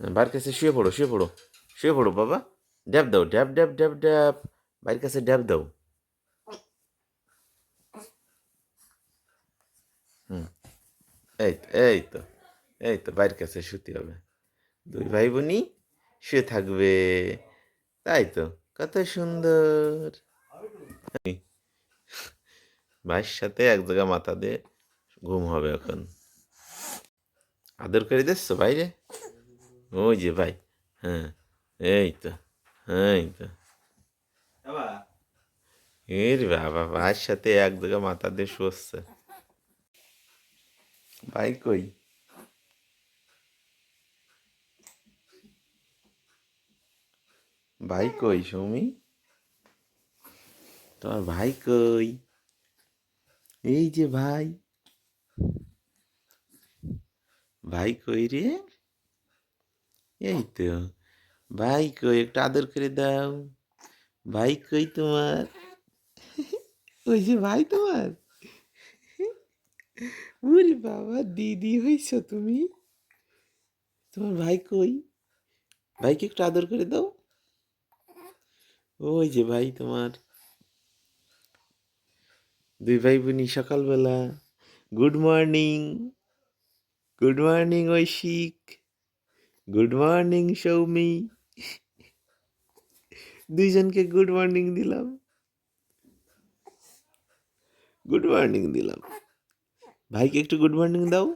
বার কাছে শুয়ে পড়ো শুয়ে পড়ো শুয়ে পড়ো বাবা। ড্যাব দাও, ড্যাব ড্যাব ড্যাব ড্যাব। বাইরের কাছে ড্যাব দাও। হুম, এই তো এই তো এই তো বাইরের কাছে শুতে হবে। দুই ভাই বোনই শুয়ে থাকবে। তাই তো, কত সুন্দর। ভাইয়ের সাথে এক জায়গায় মাথা দিয়ে ঘুম হবে এখন। আদর করে দিচ্ছ বাইরে। Onde vai. Ah, eita. Ah, eita. Ele vai, vai, vai até a droga matar, tá, deixou você. Vai, coi. Vai, coi, Xumi. Então vai, coi. Ei, de vai. Vai, coi, এই তো ভাই কই একটু আদর করে দাও। ভাই কই তোমার। ওই যে ভাই তোমার? ওরে বাবা দিদি হইছ তুমি? তোমার ভাই কই? ভাইকে একটু আদর করে দাও। ওই যে ভাই তোমার। দুই ভাই বোনই সকালবেলা good morning. Good morning Aishik. Good morning Soumi দুইজনকে গুড মর্নিং দিলাম গুড মর্নিং দিলাম ভাইকে একটু গুড মর্নিং দাও